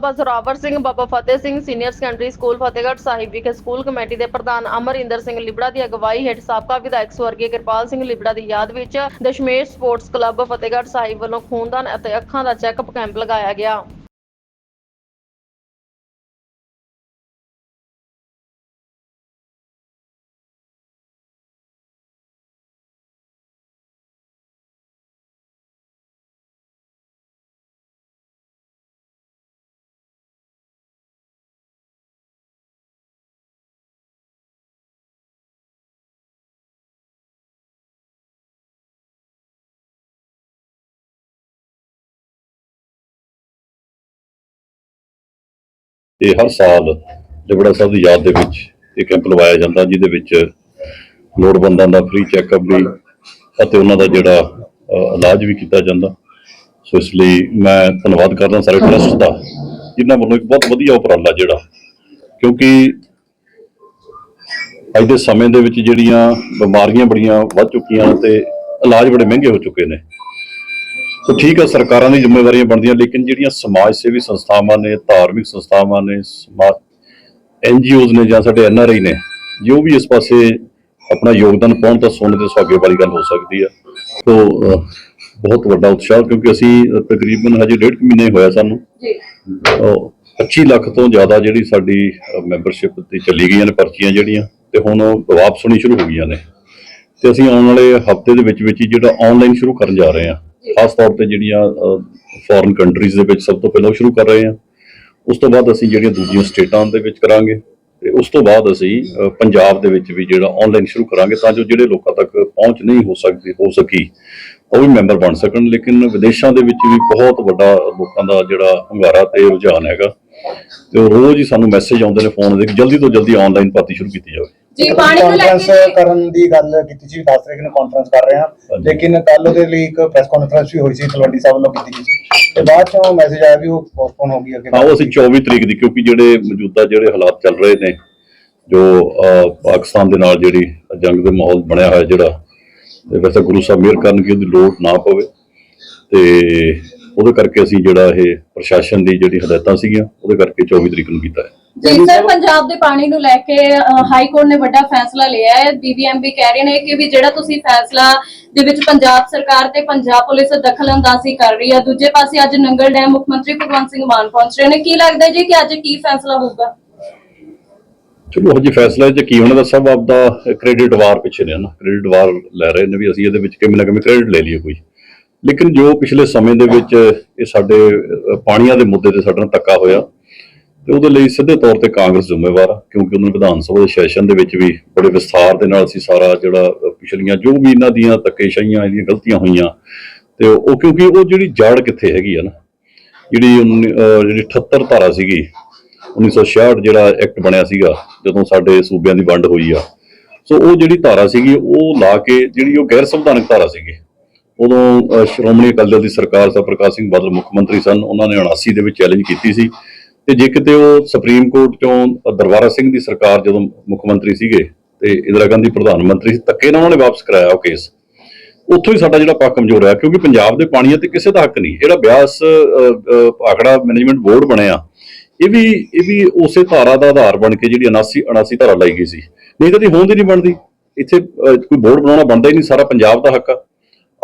ਬਾਬਾ Zorawar Singh, Baba Fateh Singh senior secondary school Fatehgarh Sahib ਵਿਖੇ school committee ਦੇ ਪ੍ਰਧਾਨ ਅਮਰਿੰਦਰ ਸਿੰਘ ਲਿਬੜਾ ਦੀ ਅਗਵਾਈ ਹੇਠ ਸਾਬਕਾ ਵਿਧਾਇਕ ਸਵਰਗੀ ਕਿਰਪਾਲ ਸਿੰਘ ਲਿਬੜਾ ਦੀ ਯਾਦ ਵਿੱਚ ਦਸ਼ਮੇਸ਼ ਸਪੋਰਟਸ ਕਲੱਬ ਫਤਿਹਗੜ੍ਹ ਸਾਹਿਬ ਵੱਲੋਂ ਖੂਨਦਾਨ ਅਤੇ ਅੱਖਾਂ ਦਾ ਚੈੱਕਅਪ ਕੈਂਪ ਲਗਾਇਆ ਗਿਆ। ਇਹ ਹਰ ਸਾਲ ਜਬੜਾ ਸਾਹਿਬ ਦੀ ਯਾਦ ਦੇ ਵਿੱਚ ਇਹ ਕੈਂਪ ਲਵਾਇਆ ਜਾਂਦਾ, ਜਿਹਦੇ ਵਿੱਚ ਲੋੜਵੰਦਾਂ ਦਾ ਫ੍ਰੀ ਚੈੱਕਅਪ ਵੀ ਅਤੇ ਉਹਨਾਂ ਦਾ ਜਿਹੜਾ ਇਲਾਜ ਵੀ ਕੀਤਾ ਜਾਂਦਾ। ਸੋ ਇਸ ਲਈ ਮੈਂ ਧੰਨਵਾਦ ਕਰਦਾ ਸਾਰੇ ਟਰਸਟ ਦਾ, ਜਿਨ੍ਹਾਂ ਵੱਲੋਂ ਇੱਕ ਬਹੁਤ ਵਧੀਆ ਉਪਰਾਲਾ ਜਿਹੜਾ, ਕਿਉਂਕਿ ਅੱਜ ਦੇ ਸਮੇਂ ਦੇ ਵਿੱਚ ਜਿਹੜੀਆਂ ਬਿਮਾਰੀਆਂ ਬੜੀਆਂ ਵੱਧ ਚੁੱਕੀਆਂ ਤੇ ਇਲਾਜ ਬੜੇ ਮਹਿੰਗੇ ਹੋ ਚੁੱਕੇ ਨੇ। ਸੋ ਠੀਕ ਹੈ ਸਰਕਾਰਾਂ ਦੀ ਜ਼ਿੰਮੇਵਾਰੀਆਂ ਬਣਦੀਆਂ ਲੇਕਿਨ ਜਿਹੜੀਆਂ ਸਮਾਜ ਸੇਵੀ ਸੰਸਥਾਵਾਂ ਨੇ ਧਾਰਮਿਕ ਸੰਸਥਾਵਾਂ ਨੇ ਐਨਜੀਓਜ਼ ਨੇ ਜਾਂ ਸਾਡੇ ਐਨਆਰਆਈ ਨੇ ਜੋ ਵੀ ਇਸ ਪਾਸੇ ਆਪਣਾ ਯੋਗਦਾਨ ਪਾਉਣ ਤਾਂ ਸੁਣਨ ਦੇ ਸੁਹਾਗੇ ਵਾਲੀ ਗੱਲ ਹੋ ਸਕਦੀ ਹੈ ਸੋ ਬਹੁਤ ਵੱਡਾ ਉਤਸ਼ਾਹ ਕਿਉਂਕਿ ਅਸੀਂ ਤਕਰੀਬਨ ਹਜੇ ਡੇਢ ਕੁ ਮਹੀਨੇ ਹੋਇਆ ਸਾਨੂੰ। ਜੀ। ਅਹ 25 ਲੱਖ ਤੋਂ ਜ਼ਿਆਦਾ ਜਿਹੜੀ ਸਾਡੀ ਮੈਂਬਰਸ਼ਿਪ ਤੇ ਚੱਲੀ ਗਈਆਂ ਨੇ ਪਰਚੀਆਂ ਜਿਹੜੀਆਂ ਤੇ ਹੁਣ ਉਹ ਵਾਪਸ ਹੋਣੀ ਸ਼ੁਰੂ ਹੋ ਗਈਆਂ ਨੇ। ਤੇ ਅਸੀਂ ਆਉਣ ਵਾਲੇ ਹਫ਼ਤੇ ਦੇ ਵਿੱਚ ਵਿੱਚ ਹੀ ਜਿਹੜਾ ਆਨਲਾਈਨ ਸ਼ੁਰੂ ਕਰਨ ਜਾ ਰਹੇ ਹਾਂ। ਖਾਸ ਤੌਰ ਤੇ ਜਿਹੜੀਆਂ ਫੋਰਨ ਕੰਟਰੀਜ਼ ਦੇ ਵਿੱਚ ਸਭ ਤੋਂ ਪਹਿਲਾਂ ਸ਼ੁਰੂ ਕਰ ਰਹੇ ਹਾਂ। ਉਸ ਤੋਂ ਬਾਅਦ ਅਸੀਂ ਜਿਹੜੀਆਂ ਦੂਜੀਆਂ ਸਟੇਟਾਂ ਦੇ ਵਿੱਚ ਕਰਾਂਗੇ ਤੇ ਉਸ ਤੋਂ ਬਾਅਦ ਅਸੀਂ ਪੰਜਾਬ ਦੇ ਵਿੱਚ ਵੀ ਜਿਹੜਾ ਆਨਲਾਈਨ ਸ਼ੁਰੂ ਕਰਾਂਗੇ ਤਾਂ ਜੋ ਜਿਹੜੇ ਲੋਕਾਂ ਤੱਕ ਪਹੁੰਚ ਨਹੀਂ ਹੋ ਸਕਦੀ, ਹੋ ਸਕੀ, ਉਹ ਵੀ ਮੈਂਬਰ ਬਣ ਸਕਣ। ਲੇਕਿਨ ਵਿਦੇਸ਼ਾਂ ਦੇ ਵਿੱਚ ਵੀ ਬਹੁਤ ਵੱਡਾ ਲੋਕਾਂ ਦਾ ਜਿਹੜਾ ਹੰਗਾਰਾ ਤੇ ਰੁਝਾਨ ਹੈਗਾ। ਤੇ ਉਹ ਰੋਜ਼ ਹੀ ਸਾਨੂੰ ਮੈਸੇਜ ਆਉਂਦੇ ਨੇ ਫੋਨ ਦੇ ਕਿ ਜਲਦੀ ਤੋਂ ਜਲਦੀ ਆਨਲਾਈਨ ਭਰਤੀ ਸ਼ੁਰੂ ਕੀਤੀ ਜਾਵੇ। ਜੀ ਪਾਣੀ ਨੂੰ ਲੈ ਕੇ ਕਰਨ ਦੀ ਗੱਲ ਕੀਤੀ ਸੀ 10 ਤਰੀਕ ਨੂੰ ਕਾਨਫਰੰਸ ਕਰ ਰਹੇ ਹਾਂ। ਲੇਕਿਨ ਕੱਲ ਉਹਦੇ ਲਈ ਇੱਕ ਪ੍ਰੈਸ ਕਾਨਫਰੰਸ ਵੀ ਹੋਈ ਸੀ ਤਲਵੰਡੀ ਸਾਹਿਬ ਵੱਲੋਂ ਕੀਤੀ ਗਈ ਸੀ। ਤੇ ਬਾਅਦ ਚੋਂ ਮੈਸੇਜ ਆਇਆ ਵੀ ਉਹ ਪੋਸਟਪੋਨ ਹੋ ਗਈ ਅੱਗੇ। ਹਾਂ ਉਹ ਅਸੀਂ 24 ਤਰੀਕ ਦੀ ਕਿਉਂਕਿ ਜਿਹੜੇ ਮੌਜੂਦਾ ਜਿਹੜੇ ਹਾਲਾਤ ਚੱਲ ਰਹੇ ਨੇ ਜੋ ਅਹ, ਪਾਕਿਸਤਾਨ ਦੇ ਨਾਲ ਜਿਹੜੀ ਜੰਗ ਦੇ ਮਾਹੌਲ ਬਣਿਆ ਹੋਇਆ ਜਿਹੜਾ ਤੇ ਵੈਸੇ ਗੁਰੂ ਸਾਹਿਬ ਮਿਹਰ ਕਰਨ ਕਿ ਉਹਦੀ ਲੋੜ ਨਾ ਪਵੇ। ਤੇ ਉਹਦੇ ਕਰਕੇ ਅਸੀਂ ਜਿਹੜਾ ਇਹ ਪ੍ਰਸ਼ਾਸਨ ਦੀ ਜਿਹੜੀ ਹਦਾਇਤਾਂ ਸੀਗੀਆਂ ਉਹਦੇ ਕਰਕੇ 24 ਤਰੀਕ ਨੂੰ ਕੀਤਾ ਹੈ। ਜੀ ਸਰ ਪੰਜਾਬ ਦੇ ਪਾਣੀ ਨੂੰ ਲੈ ਕੇ ਹਾਈ ਕੋਰਟ ਨੇ ਵੱਡਾ ਫੈਸਲਾ ਲਿਆ ਹੈ। ਬੀਬੀਐਮਬੀ ਕਹਿ ਰਹੇ ਨੇ ਕਿ ਵੀ ਜਿਹੜਾ ਤੁਸੀਂ ਫੈਸਲਾ ਦੇ ਵਿੱਚ ਪੰਜਾਬ ਸਰਕਾਰ ਤੇ ਪੰਜਾਬ ਪੁਲਿਸ ਦਖਲਅੰਦਾਜ਼ੀ ਕਰ ਰਹੀ ਹੈ ਦੂਜੇ ਪਾਸੇ ਅੱਜ ਨੰਗਲ ਡੈਮ ਮੁੱਖ ਮੰਤਰੀ ਭਗਵੰਤ ਸਿੰਘ ਮਾਨ ਪਹੁੰਚ ਰਹੇ ਨੇ। ਕੀ ਲੱਗਦਾ ਜੀ ਕਿ ਅੱਜ ਕੀ ਫੈਸਲਾ ਹੋਊਗਾ? ਚਲੋ ਹਜੇ ਫੈਸਲਾ ਇਹ ਕੀ ਹੋਣਾ ਦਾ ਸਭ ਆਪਦਾ ਕ੍ਰੈਡਿਟ ਵਾਰ ਪਿੱਛੇ ਨੇ ਨਾ ਕ੍ਰੈਡਿਟ ਵਾਰ ਲੈ ਰਹੇ ਨੇ ਵੀ ਅਸੀਂ ਇਹਦੇ ਵਿੱਚ ਕਿਵੇਂ ਨਾ ਕਿਵੇਂ ਕ੍ਰੈਡਿਟ ਲੈ ਲਈਏ ਕੋਈ। ਲੇਕਿਨ ਜੋ ਪਿਛਲੇ ਸਮੇਂ ਦੇ ਵਿੱਚ ਇਹ ਸਾਡੇ ਪਾਣੀਆਂ ਦੇ ਮੁੱਦੇ ਤੇ ਸਾਡੇ ਧੱਕਾ ਹੋਇਆ ਤੇ ਉਹਦੇ ਲਈ ਸਿੱਧੇ ਤੌਰ ਤੇ ਕਾਂਗਰਸ ਜ਼ਿੰਮੇਵਾਰ ਆ, ਕਿਉਂਕਿ ਉਹਨਾਂ ਨੇ ਵਿਧਾਨ ਸਭਾ ਦੇ ਸੈਸ਼ਨ ਦੇ ਵਿੱਚ ਵੀ ਬੜੇ ਵਿਸਥਾਰ ਦੇ ਨਾਲ ਅਸੀਂ ਸਾਰਾ ਜਿਹੜਾ ਪਿਛਲੀਆਂ ਜੋ ਵੀ ਇਹਨਾਂ ਦੀਆਂ ਧੱਕੇਸ਼ਾਹੀਆਂ, ਇਹਦੀਆਂ ਗਲਤੀਆਂ ਹੋਈਆਂ, ਤੇ ਉਹ ਕਿਉਂਕਿ ਉਹ ਜਿਹੜੀ ਜੜ ਕਿੱਥੇ ਹੈਗੀ ਆ ਨਾ, ਜਿਹੜੀ ਉੱਨੀ- ਜਿਹੜੀ 78 ਧਾਰਾ ਸੀਗੀ 1966 ਜਿਹੜਾ ਐਕਟ ਬਣਿਆ ਸੀਗਾ, ਜਦੋਂ ਸਾਡੇ ਸੂਬਿਆਂ ਦੀ ਵੰਡ ਹੋਈ ਆ, ਸੋ ਉਹ ਜਿਹੜੀ ਧਾਰਾ ਸੀਗੀ, ਉਹ ਲਾ ਕੇ ਜਿਹੜੀ ਉਹ ਗੈਰ ਸੰਵਿਧਾਨਕ ਧਾਰਾ ਸੀਗੀ, ਉਦੋਂ ਸ਼੍ਰੋਮਣੀ ਅਕਾਲੀ ਦਲ ਦੀ ਸਰਕਾਰ ਸਰ ਪ੍ਰਕਾਸ਼ ਸਿੰਘ ਬਾਦਲ ਮੁੱਖ ਮੰਤਰੀ ਸਨ, ਉਹਨਾਂ ਨੇ 79 ਦੇ ਵਿੱਚ ਚੈਲੰਜ ਕੀਤੀ ਸੀ ਤੇ ਜੇ ਕਿਤੇ ਉਹ ਸੁਪਰੀਮ ਕੋਰਟ ਚੋਂ ਦਰਬਾਰਾ ਸਿੰਘ ਦੀ ਸਰਕਾਰ ਜਦੋਂ ਮੁੱਖ ਮੰਤਰੀ ਸੀਗੇ ਤੇ ਇੰਦਰਾ ਗਾਂਧੀ ਪ੍ਰਧਾਨ ਮੰਤਰੀ ਸੀ ਧੱਕੇ ਨਾਲ ਉਹਨਾਂ ਨੇ ਵਾਪਸ ਕਰਾਇਆ ਉਹ ਕੇਸ। ਉੱਥੋਂ ਹੀ ਸਾਡਾ ਜਿਹੜਾ ਪਾ ਕਮਜ਼ੋਰ ਹੈ ਕਿਉਂਕਿ ਪੰਜਾਬ ਦੇ ਪਾਣੀਆਂ ਤੇ ਕਿਸੇ ਦਾ ਹੱਕ ਨਹੀਂ। ਜਿਹੜਾ ਬਿਆਸ ਅਹ, ਭਾਖੜਾ ਮੈਨੇਜਮੈਂਟ ਬੋਰਡ ਬਣਿਆ ਇਹ ਵੀ ਇਹ ਵੀ ਉਸੇ ਧਾਰਾ ਦਾ ਆਧਾਰ ਬਣ ਕੇ ਜਿਹੜੀ 79 79 ਧਾਰਾ ਲਾਈ ਗਈ ਸੀ। ਨਹੀਂ ਤਾਂ ਦੀ ਹੋਂਦ ਹੀ ਨਹੀਂ ਬਣਦੀ। ਇੱਥੇ ਕੋਈ ਬੋਰਡ ਬਣਾਉਣਾ ਬਣਦਾ ਹੀ ਨਹੀਂ ਸਾਰਾ ਪੰਜਾਬ ਦਾ ਹੱਕ ਆ।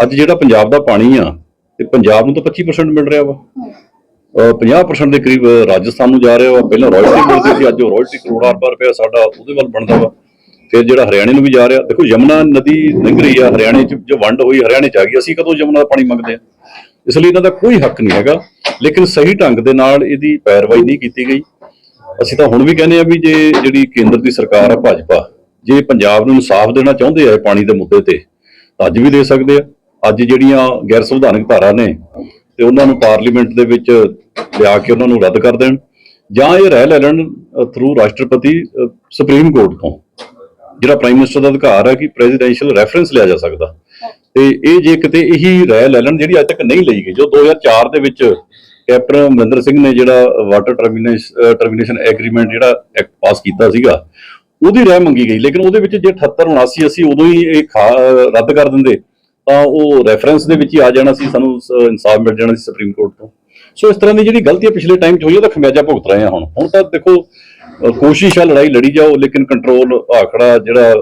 ਅੱਜ ਜਿਹੜਾ ਪੰਜਾਬ ਦਾ ਪਾਣੀ ਆ ਤੇ ਪੰਜਾਬ ਨੂੰ ਤਾਂ 25% ਮਿਲ ਰਿਹਾ ਵਾ। 50% ਦੇ ਕਰੀਬ ਰਾਜਸਥਾਨ ਨੂੰ ਜਾ ਰਿਹਾ ਵਾ ਪਹਿਲਾਂ ਰਾਇਲਟੀ ਮਿਲਦੀ ਸੀ, ਅੱਜ ਉਹ ਰਾਇਲਟੀ ਕਰੋੜਾਂ ਅਰਬਾਂ ਰੁਪਇਆ ਸਾਡਾ ਉਹਦੇ ਵੱਲ ਬਣਦਾ ਵਾ। ਫਿਰ ਜਿਹੜਾ ਹਰਿਆਣੇ ਨੂੰ ਵੀ ਜਾ ਰਿਹਾ, ਦੇਖੋ ਯਮੁਨਾ ਨਦੀ ਲੰਘ ਰਹੀ ਆ, ਹਰਿਆਣੇ ਚ ਜੋ ਵੰਡ ਹੋਈ, ਹਰਿਆਣੇ ਚ ਆ ਗਈ, ਅਸੀਂ ਕਦੋਂ ਯਮੁਨਾ ਦਾ ਪਾਣੀ ਮੰਗਦੇ ਆ? ਇਸ ਲਈ ਇਹਨਾਂ ਦਾ ਕੋਈ ਹੱਕ ਨਹੀਂ ਹੈਗਾ, ਲੇਕਿਨ ਸਹੀ ਢੰਗ ਦੇ ਨਾਲ ਇਹਦੀ ਪੈਰਵਾਈ ਨਹੀਂ ਕੀਤੀ ਗਈ। ਅਸੀਂ ਤਾਂ ਹੁਣ ਵੀ ਕਹਿੰਦੇ ਆ ਵੀ ਜੇ ਜਿਹੜੀ ਕੇਂਦਰ ਦੀ ਸਰਕਾਰ ਆ ਭਾਜਪਾ, ਜੇ ਪੰਜਾਬ ਨੂੰ ਇਨਸਾਫ ਦੇਣਾ ਚਾਹੁੰਦੇ ਆ ਪਾਣੀ ਦੇ ਮੁੱਦੇ ਤੇ ਅੱਜ ਵੀ ਦੇ ਸਕਦੇ ਆ। ਅੱਜ ਜਿਹੜੀਆਂ ਗੈਰ ਸੰਵਿਧਾਨਕ ਧਾਰਾ ਨੇ, ਤੇ ਉਹਨਾਂ ਨੂੰ ਪਾਰਲੀਮੈਂਟ ਦੇ ਵਿੱਚ ਲਿਆ ਕੇ ਉਹਨਾਂ ਨੂੰ ਰੱਦ ਕਰ ਦੇਣ ਜਾਂ ਇਹ ਰਹਿ ਲੈ ਲੈਣ ਥਰੂ ਰਾਸ਼ਟਰਪਤੀ ਸੁਪਰੀਮ ਕੋਰਟ ਤੋਂ, ਜਿਹੜਾ ਪ੍ਰਾਈਮ ਮਿਨਿਸਟਰ ਦਾ ਅਧਿਕਾਰ ਹੈ ਕਿ ਪ੍ਰੈਜ਼ੀਡੈਂਸ਼ੀਅਲ ਰੈਫਰੈਂਸ ਲਿਆ ਜਾ ਸਕਦਾ। ਤੇ ਇਹ ਜੇ ਕਿਤੇ ਇਹੀ ਰਹਿ ਲੈ ਲੈਣ ਜਿਹੜੀ ਅੱਜ ਤੱਕ ਨਹੀਂ ਲਈ ਗਈ, ਜੋ 2004 ਦੇ ਵਿੱਚ ਕੈਪਟਨ ਅਮਰਿੰਦਰ ਸਿੰਘ ਨੇ ਜਿਹੜਾ ਵਾਟਰ ਟਰਮੀਨੇਸ਼ਨ ਐਗਰੀਮੈਂਟ ਜਿਹੜਾ ਐਕਟ ਪਾਸ ਕੀਤਾ ਸੀਗਾ, ਉਹਦੀ ਰਹਿ ਮੰਗੀ ਗਈ। ਲੇਕਿਨ ਉਹਦੇ ਵਿੱਚ ਜੇ 78 79 ਅਸੀਂ ਉਦੋਂ ਹੀ ਇਹ ਖਾ- ਰੱਦ ਕਰ ਦਿੰਦੇ, ਤਾਂ ਉਹ ਰੈਫਰੈਂਸ ਦੇ ਵਿੱਚ ਹੀ ਆ ਜਾਣਾ ਸੀ, ਸਾਨੂੰ ਇਨਸਾਫ ਮਿਲ ਜਾਣਾ ਸੀ ਸੁਪਰੀਮ ਕੋਰਟ ਤੋਂ। ਸੋ ਇਸ ਤਰ੍ਹਾਂ ਦੀ ਜਿਹੜੀ ਗਲਤੀ ਪਿਛਲੇ ਟਾਈਮ 'ਚ ਹੋਈ ਉਹਦਾ ਖਮਿਆਜਾ ਭੁਗਤ ਰਹੇ ਆ ਹੁਣ। ਹੁਣ ਤਾਂ ਦੇਖੋ ਕੋਸ਼ਿਸ਼ ਆ ਲੜਾਈ ਲੜੀ ਜਾਓ ਲੇਕਿਨ ਕੰਟਰੋਲ ਆਖੜਾ ਜਿਹੜਾ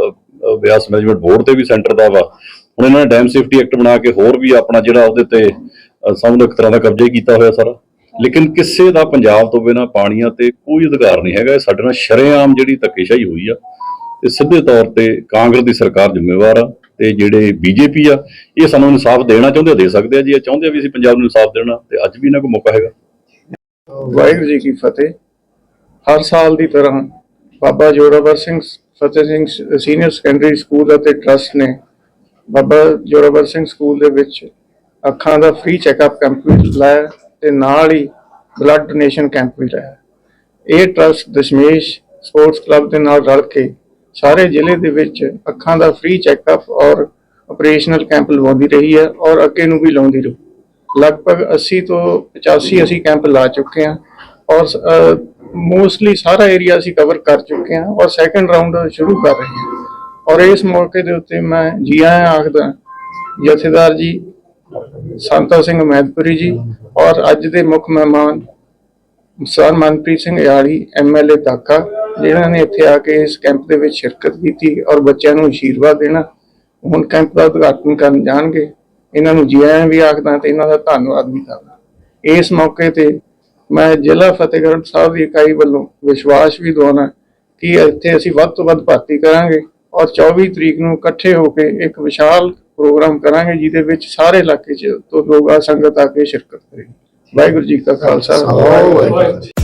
ਬਿਆਸ ਮੈਨੇਜਮੈਂਟ ਬੋਰਡ ਤੇ ਵੀ ਸੈਂਟਰ ਦਾ ਵਾ। ਹੁਣ ਇਹਨਾਂ ਨੇ ਡੈਮ ਸੇਫਟੀ ਐਕਟ ਬਣਾ ਕੇ ਹੋਰ ਵੀ ਆਪਣਾ ਜਿਹੜਾ ਉਹਦੇ ਤੇ ਅ, ਇੱਕ ਤਰ੍ਹਾਂ ਦਾ ਕਬਜ਼ਾ ਹੀ ਕੀਤਾ ਹੋਇਆ ਸਾਰਾ। ਲੇਕਿਨ ਕਿਸੇ ਦਾ ਪੰਜਾਬ ਤੋਂ ਬਿਨਾਂ ਪਾਣੀਆਂ ਤੇ ਕੋਈ ਅਧਿਕਾਰ ਨਹੀਂ ਹੈਗਾ। ਇਹ ਸਾਡੇ ਨਾਲ ਸ਼ਰੇਆਮ ਜਿਹੜੀ ਧੱਕੇਸ਼ਾਹੀ ਹੋਈ ਆ ਤੇ ਸਿੱਧੇ ਤੌਰ ਤੇ ਕਾਂਗਰਸ ਦੀ ਸਰਕਾਰ ਜ਼ਿੰਮੇਵਾਰ ਆ। ਤੇ ਜਿਹੜੇ ਬੀਜੇਪੀ ਆ, ਇਹ ਸਾਨੂੰ ਇਨਸਾਫ ਦੇਣਾ ਚਾਹੁੰਦੇ ਦੇ ਸਕਦੇ ਆ ਜੀ। ਇਹ ਚਾਹੁੰਦੇ ਆ ਵੀ ਅਸੀਂ ਪੰਜਾਬ ਨੂੰ ਇਨਸਾਫ ਦੇਣਾ, ਤੇ ਅੱਜ ਵੀ ਇਹਨਾਂ ਕੋਲ ਮੌਕਾ ਹੈਗਾ। ਵਾਹਿਗੁਰੂ ਜੀ ਕੀ ਫਤਿਹ। ਹਰ ਸਾਲ ਦੀ ਤਰ੍ਹਾਂ Baba Zorawar Singh, Fateh Singh senior secondary school ਅਤੇ ਟਰਸਟ ਨੇ ਬਾਬਾ ਜੋਰਾਵਰ ਸਿੰਘ ਸਕੂਲ ਦੇ ਵਿੱਚ ਅੱਖਾਂ ਦਾ ਫ੍ਰੀ ਚੈੱਕਅਪ ਕੈਂਪ ਵੀ ਲਾਇਆ ਤੇ ਨਾਲ ਹੀ ਬਲੱਡ ਡੋਨੇਸ਼ਨ ਕੈਂਪ ਵੀ ਲਾਇਆ। ਇਹ ਟਰਸਟ ਦਸ਼ਮੇਸ਼ ਸਪੋਰਟਸ ਕਲੱਬ ਦੇ ਨਾਲ ਰਲ ਕੇ ਸਾਰੇ ਜ਼ਿਲ੍ਹੇ ਦੇ ਵਿੱਚ ਅੱਖਾਂ ਦਾ ਫ੍ਰੀ ਚੈੱਕਅਪ ਔਰ ਆਪਰੇਸ਼ਨਲ ਕੈਂਪ ਲਵਾਉਂਦੀ ਰਹੀ ਹੈ ਔਰ ਅੱਗੇ ਨੂੰ ਵੀ ਲਾਉਂਦੀ ਰਹੂ। ਲਗਭਗ 80 ਤੋਂ 85 ਅਸੀਂ ਕੈਂਪ ਲਾ ਚੁੱਕੇ ਹਾਂ ਔਰ ਮੋਸਟਲੀ ਸਾਰਾ ਏਰੀਆ ਅਸੀਂ ਕਵਰ ਕਰ ਚੁੱਕੇ ਹਾਂ ਔਰ ਸੈਕੰਡ ਰਾਉਂਡ ਸ਼ੁਰੂ ਕਰ ਰਹੇ ਹਾਂ। ਔਰ ਇਸ ਮੌਕੇ ਦੇ ਉੱਤੇ ਮੈਂ ਜੀ ਆਇਆਂ ਆਖਦਾ ਜਥੇਦਾਰ ਜੀ, ਸੰਤਾ ਸਿੰਘ ਮਹਿਦਪੁਰੀ ਜੀ ਔਰ ਅੱਜ ਦੇ ਮੁੱਖ ਮਹਿਮਾਨ ਸਰ ਮਨਪ੍ਰੀਤ ਸਿੰਘ ਯਾਲੀ ਐਮਐਲਏ ਤਾਕਾ ਜਿਨ੍ਹਾਂ ਨੇ, ਇੱਥੇ ਆ ਕੇ ਇਸ ਕੈਂਪ ਦੇ ਵਿੱਚ ਸ਼ਿਰਕਤ ਕੀਤੀ ਔਰ ਬੱਚਿਆਂ ਨੂੰ ਅਸ਼ੀਰਵਾਦ ਦੇਣਾ। ਹੁਣ ਕੈਂਪ ਦਾ ਉਦਘਾਟਨ ਕਰਨ ਜਾਣਗੇ। ਇਹਨਾਂ ਨੂੰ ਜੀ ਆਇਆਂ ਵੀ ਆਖਦਾ ਤੇ ਇਹਨਾਂ ਦਾ ਧੰਨਵਾਦ ਵੀ ਕਰਦਾ। ਇਸ ਮੌਕੇ ਤੇ ਮੈਂ ਜ਼ਿਲ੍ਹਾ ਫਤਿਹਗੜ੍ਹ ਸਾਹਿਬ ਦੀ ਇਕਾਈ ਵੱਲੋਂ ਵਿਸ਼ਵਾਸ ਵੀ ਦਵਾਉਣਾ ਕਿ ਇੱਥੇ ਅਸੀਂ ਵੱਧ ਤੋਂ ਵੱਧ ਭਰਤੀ ਕਰਾਂਗੇ ਔਰ 24 ਤਰੀਕ ਨੂੰ ਇਕੱਠੇ ਹੋ ਕੇ ਇੱਕ ਵਿਸ਼ਾਲ ਪ੍ਰੋਗਰਾਮ ਕਰਾਂਗੇ, ਜਿਹਦੇ ਵਿੱਚ ਸਾਰੇ ਇਲਾਕੇ 'ਚ ਤੋਂ ਲੋਕ ਆ, ਸੰਗਤ ਆ ਕੇ ਸ਼ਿਰਕਤ ਕਰੇਗੀ। ਵਾਹਿਗੁਰੂ ਜੀ ਕਾ ਖਾਲਸਾ, ਵਾਹਿਗੁਰੂ ਜੀ